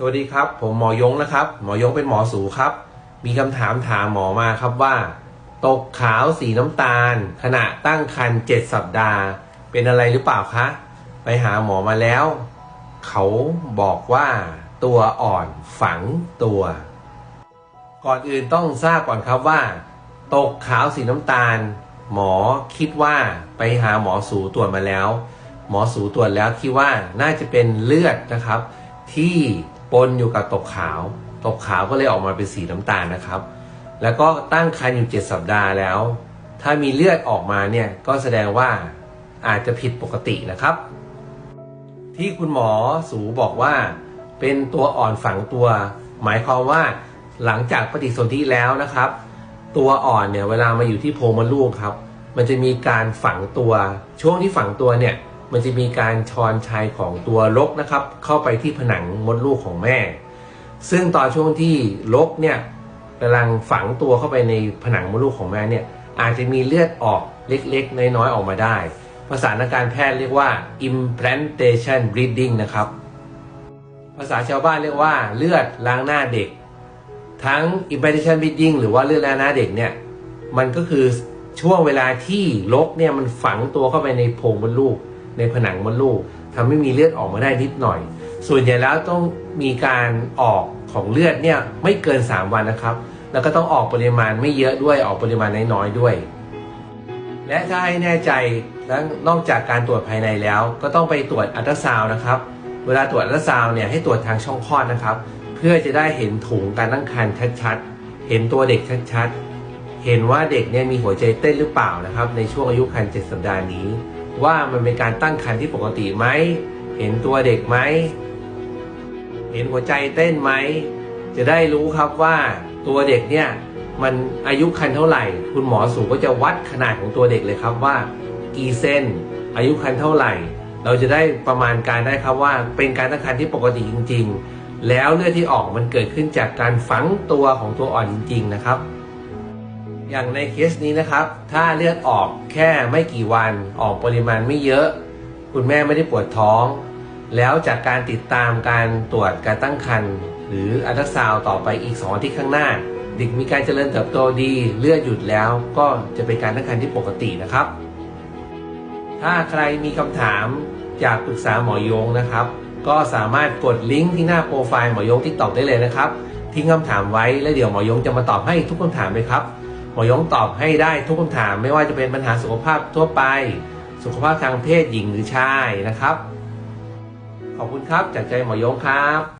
สวัสดีครับ ผมหมอยงนะครับ หมอยงเป็นหมอสูครับ มีคำถามถามหมอมาครับว่า ตกขาวสีน้ำตาล ขณะตั้งครรภ์เจ็ดสัปดาห์ เป็นอะไรหรือเปล่าคะ ไปหาหมอมาแล้ว เขาบอกว่าตัวอ่อนฝังตัว ก่อนอื่นต้องทราบก่อนครับว่า ตกขาวสีน้ำตาล หมอคิดว่าไปหาหมอสูตรวจมาแล้ว หมอสูตรวจแล้วคิดว่าน่าจะเป็นเลือดนะครับ ที่ ปนอยู่กับตกขาว ตกขาวก็เลยออกมาเป็นสีน้ำตาลนะครับ แล้วก็ตั้งครรภ์อยู่เจ็ดสัปดาห์แล้ว ถ้ามีเลือดออกมาเนี่ยก็แสดงว่าอาจจะผิดปกตินะครับ ที่คุณหมอสูบอกว่า เป็นตัวอ่อนฝังตัว หมายความว่าหลังจากปฏิสนธิแล้วนะครับ ตัวอ่อนเนี่ยเวลามาอยู่ที่โพรงมดลูกครับ มันจะมีการฝังตัวช่วงที่ฝังตัวเนี่ย มันจะมีการชอนชัยของตัวลกนะครับ เข้าไปที่ผนังมดลูกของแม่ ซึ่งตอนช่วงที่ลกเนี่ยกำลังฝังตัวเข้าไปในผนังมดลูกของแม่เนี่ยอาจจะมีเลือดออกเล็กๆ น้อยๆ ออกมาได้ ภาษาทางการแพทย์เรียกว่า implantation bleeding นะครับ ภาษาชาวบ้านเรียกว่าเลือดล้างหน้าเด็ก ทั้ง implantation bleeding หรือว่าเลือดล้างหน้าเด็กเนี่ย มันก็คือช่วงเวลาที่ลกเนี่ยมันฝังตัวเข้าไปในโพรงมดลูก ในผนังมดลูกทำให้มีเลือดออกมาได้นิดหน่อย ส่วนใหญ่แล้วต้องมีการออกของเลือดเนี่ยไม่เกิน 3 วันนะครับ แล้วก็ต้องออกปริมาณไม่เยอะด้วยออกปริมาณน้อยๆด้วย และถ้าให้แน่ใจและนอกจากการตรวจภายในแล้ว ก็ต้องไปตรวจอัลตราซาวน์นะครับ เวลาตรวจอัลตราซาวน์เนี่ยให้ตรวจทางช่องคลอดนะครับ เพื่อจะได้เห็นถุงการตั้งครรภ์ชัดๆ เห็นตัวเด็กชัดๆ เห็นว่าเด็กเนี่ยมีหัวใจเต้นหรือเปล่านะครับ ในช่วงอายุครรภ์7สัปดาห์นี้ ว่ามันเป็นการตั้งครรภ์ที่ปกติไหม เห็นตัวเด็กไหม เห็นหัวใจเต้นไหม จะได้รู้ครับว่าตัวเด็กเนี่ยมันอายุครรภ์เท่าไหร่ คุณหมอสูก็จะวัดขนาดของตัวเด็กเลยครับว่า กี่เซนอายุครรภ์เท่าไหร่ เราจะได้ประมาณการได้ครับว่า เป็นการตั้งครรภ์ที่ปกติจริง ๆ แล้วเลือดที่ออกมันเกิดขึ้นจากการฝังตัวของตัวอ่อนจริง ๆ นะครับ อย่างในเคสนี้นะครับ ถ้าเลือดออกแค่ไม่กี่วันออกปริมาณไม่เยอะ คุณแม่ไม่ได้ปวดท้อง แล้วจากการติดตามการตรวจการตั้งครรภ์หรืออัลตราซาวด์ต่อไปอีก2อาทิตย์ข้างหน้า เด็กมีการเจริญเติบโตดีเลือดหยุดแล้วก็จะเป็นการตั้งครรภ์ที่ปกตินะครับ ถ้าใครมีคำถามอยากปรึกษาหมอยงนะครับ ก็สามารถกดลิงก์ที่หน้าโปรไฟล์หมอยงที่ตอบได้เลยนะครับ ทิ้งคำถามไว้แล้วเดี๋ยวหมอยงจะมาตอบให้ทุกคำถามเลยครับ มอยงตอบให้ได้ทุกคำถามไม่ว่าจะเป็นปัญหาสุขภาพทั่วไป สุขภาพทางเพศหญิงหรือชายนะครับ ขอบคุณครับจากใจหมอยงครับ